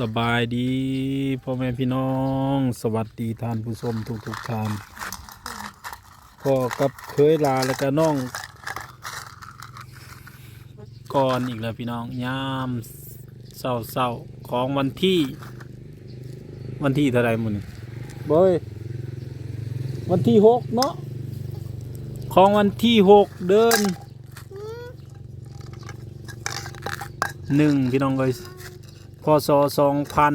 สบายดีพ่อแม่พี่น้อง สวัสดีท่านผู้ชมทุกทุกๆท่านพ่อกับเคยลาแล้วก็น้อง ก่อนอีกแล้วพี่น้องยามเศร้าเศร้าๆของวันที่ วันที่เท่าไรมื้อนี้เบยวันที่หกเนาะของวันที่หกเดือนหนึ่งพี่น้องเลย พศสองพัน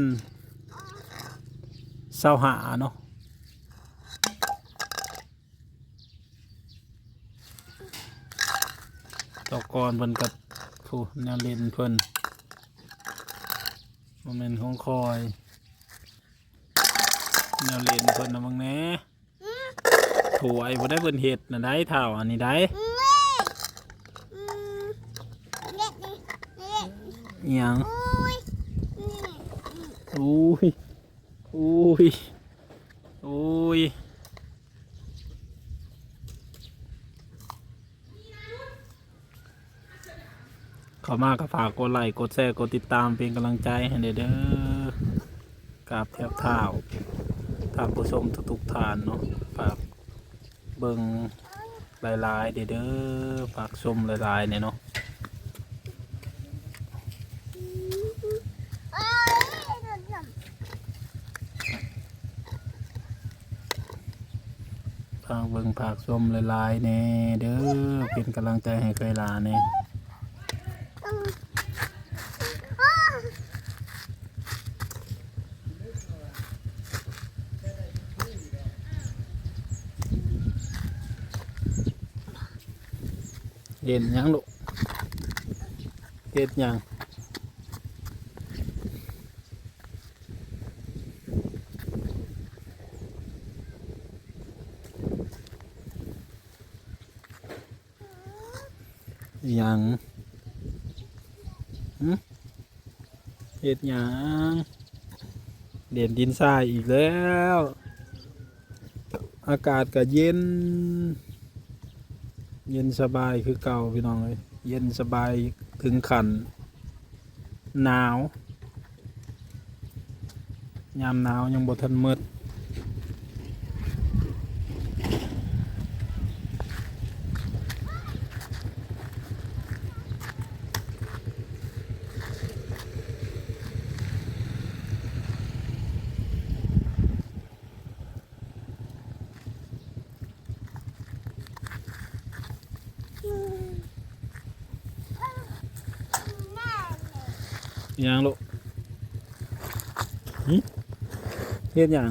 เศร้าหาเนาะต่อกรเพิ่นกับผู้แนวเล่นเพิ่นโมเมนต์ของคอยแนวเล่นเพิ่นนะมึงแหน่ถวยบ่ได้เพิ่นเฮ็ดน่ะได้เท่าอันนี้ได้อิหยัง อุ้ยอุ้ยอุ้ยข้ามากก็ฝากกดไลค์กดแชร์กดติดตามเป็นกำลังใจให้เด้อดกราบแทบเท้าทางผู้ชมทุกๆท่านเนาะฝากเบิ่งหลายๆเด้อเด้อฝากชมหลายๆเนี่ยเนาะ เบิ่งฝากชมหลายๆแน่เด้อเป็นกำลังใจให้เคยลาแน่เห็นยังลูกเห็ดหยัง ยังเห็ดยังเด่นดินทรายอีกแล้ว อากาศก็เย็น เย็นสบายคือเก่าพี่น้องเลยเย็นสบายถึงขันหนาว ยามหนาวยังบ่ทันมืดอิห ยังลูกเฮ็ดหยัง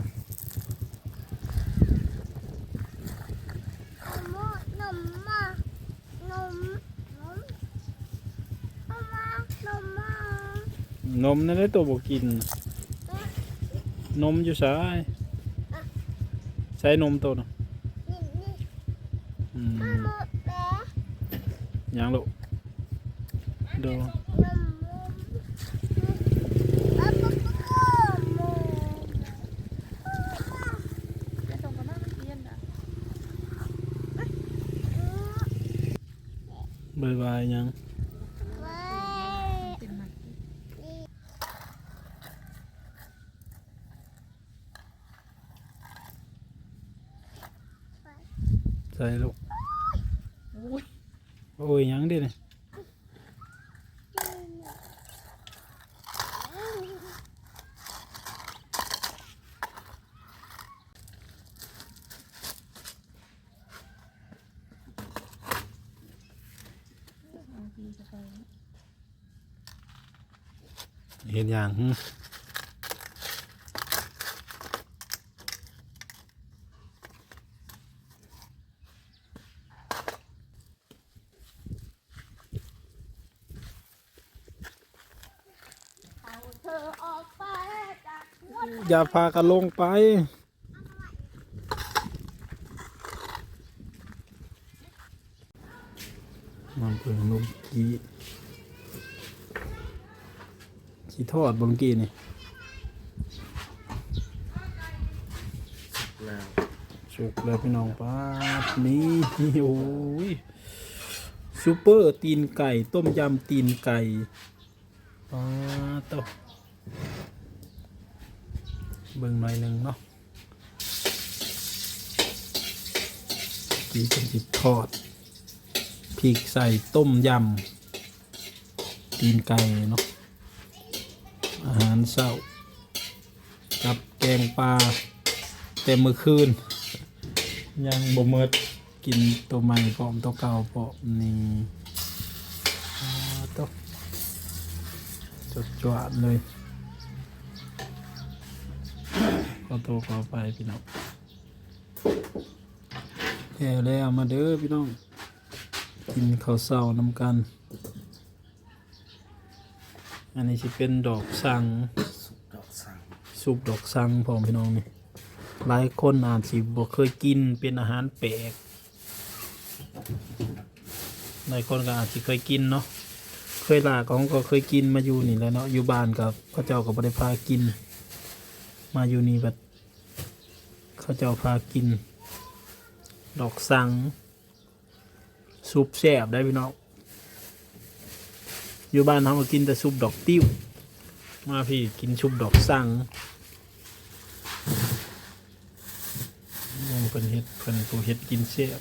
นมนั่นได้ตัวบกิน นมอยู่สายใช้นมตัวน่ะอืมหยังลูกดู จะส่งกันบ้างเรียนอะ บายบายหยังเป็นมันใส่ลูกอุ้ยโอ้ยหยังดิเนี่ย เอาดีจะไป เห็น อย่างหึอย่าพากันลงไปมันเป็นนมกี้ ขี้ทอดบางกี้นี่แล้วสุกแล้วพี่น้องป้าดนี่โอ้ยซูเปอร์ตีนไก่ ต้มยำตีนไก่ป้าดเต้าเบิ่งหน่อยหนึ่งเนาะกีเป็นติดทอดพริกใส่ต้มยำตีนไก่เนาะ อาหารเช้ากับแกงปลาเต็มมือคืน ยังบ่เมิดกินตัวใหม่พร้อมตัวเก่าพร้อมนี่ตัวจดจวดเลยขอโทษขอไปพี่น้องแย่แล้วมาเด้อพี่น้อง กินข้าวเช้าน้ำกัน อันนี้จะเป็นดอกสังดอกสังซุปดอกสังพร้อมพี่น้องนี่หลายคนอาจสิบ่เคยกินเป็นอาหารแปลกหลายคนก็อาจสิเคยกินเนาะเคยลาของก็เคยกินมาอยู่นี่แหล้วเนาะอยู่บ้านกับเขาเจ้าก็บ่ได้พากิน มาอยู่นี่แบบเขาเจ้าพากิน ดอกสังซุปแซ่บได้พี่น้อง อยู่บ้านเขาก็กินแต่ซุปดอกติ้ว มาพี่กินซุปดอกสั่งโอ้เพิ่นเฮ็ดเพิ่นผู้เฮ็ดกินแซ่บ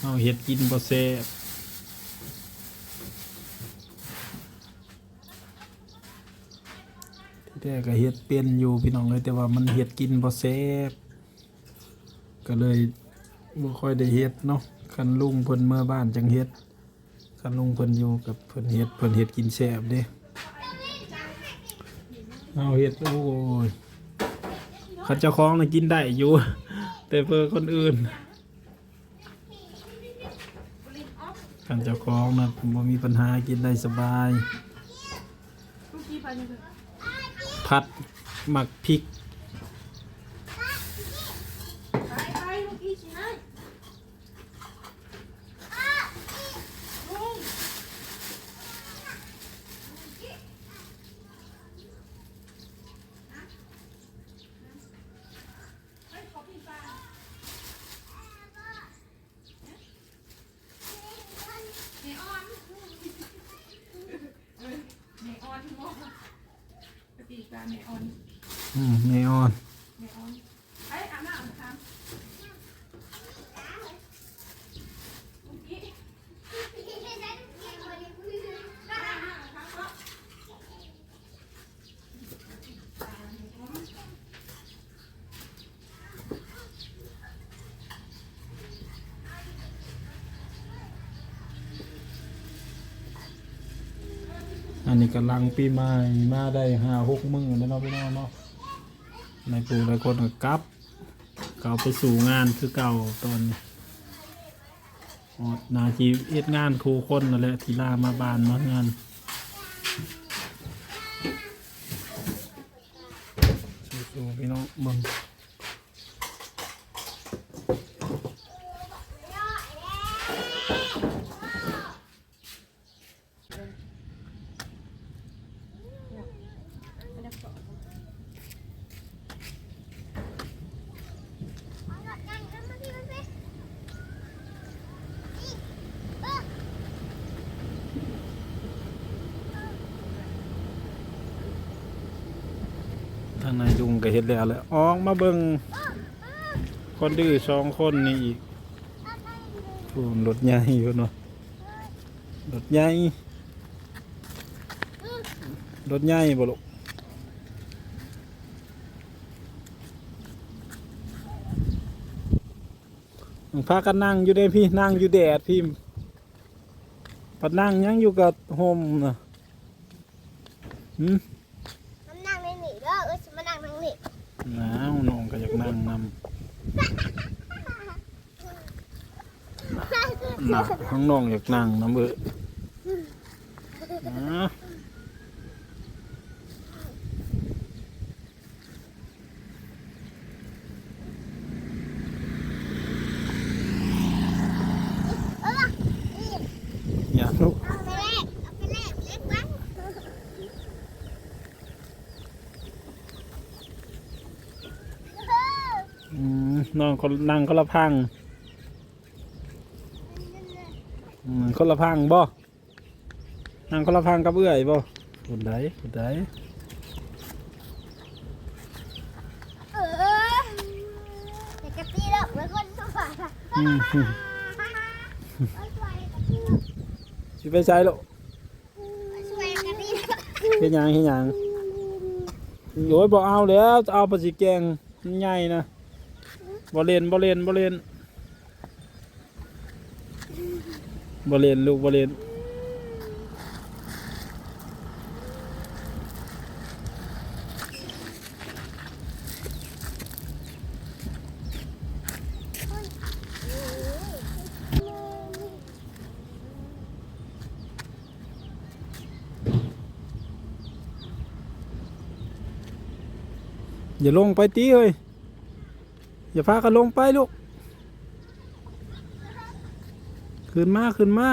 เฮาเฮ็ดกินบ่แซ่บที่แท้ก็เฮ็ดเป็นอยู่พี่น้องเลยแต่ว่ามันเฮ็ดกินบ่แซ่บก็เลยบ่ค่อยได้เฮ็ดเนาะคันลุงเพิ่นเมื่อบ้านจังเฮ็ด คันลุงเพิ่นอยู่กับเพิ่นเฮ็ดเพิ่นเฮ็ดกินแซ่บเด้เอาเฮ็ดโอ้ยขันเจ้าของนะกินได้อยู่ แต่เพื่อคนอื่นขันเจ้าของนะผมบ่มีปัญหากินได้สบายลูกกี้ไปนี่เลยผัดหมักพริก ไปไปลูกกี้ชี้ให้ลุง เมออนเม ออนที่มองปฏิการเมออนอืมเมออนเมออนไอ้อาบน้ำครับลูกกี้ครับ อันนี้กำลังปีใหม่มาได้ห้าหกมื้อแล้วเนาะพี่น้องเนาะในปูหลายคนก็กลับ เก่าไปสู่งานคือเก่าตอนนี้อ๋อนาจีเอ็ดงานครูคนนั่นแหละทีลามาบานมางานสู้ๆพี่น้องเบิ่งางนายุงก็เฮ็ดแล้วแหละออกมาเบิ่งคนดื้อสองคนนี่อีกฟูนรถใหญ่พุ่นเนาะรถใหญ่รถใหญ่บ่ลูกพากันนั่งอยู่เด้พี่นั่งอยู่แดดพี่ปัดนั่งยังอยู่กับโฮมนะหืม มันนั่งในนี่เด้อเอ้ยสิมา นั่งทางนี้หนาวน้องก็อยากนั่งนำหนักข้างน้องอยากนั่งน้ำเบอนะอย่าลุก เอาไปแลกเอาไปแลกเล็กวัน อืม น้องคนนั่งคนละพังอืมคนละพังบ่นั่งคนละพังกับเอื้อยบ่คนใดคนใดกะทิแล้วเหมือนคนสวยอืมสวยกะทิแล้วสิไปใช้ลูกสวยกะทิเฮ็ดหยังเฮ็ดหยังโอ้ยบ่เอาแล้วจะเอาไปสิแกงมันใหญ่นะ บ่เลนบ่เลนบ่เลนบ่เลนลูกบ่เลนอย่าลงไปตีเฮ้ย อย่าพากันลงไปลูกขึ้นมาขึ้นมา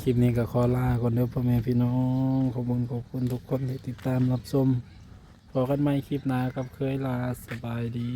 คลิปนี้ก็ขอลาก่อนเด้อพ่อแม่พี่น้อง ขอบคุณขอบคุณทุกคนที่ติดตามรับชม พอกันใหม่คลิปหน้าครับเคยลาสบายดี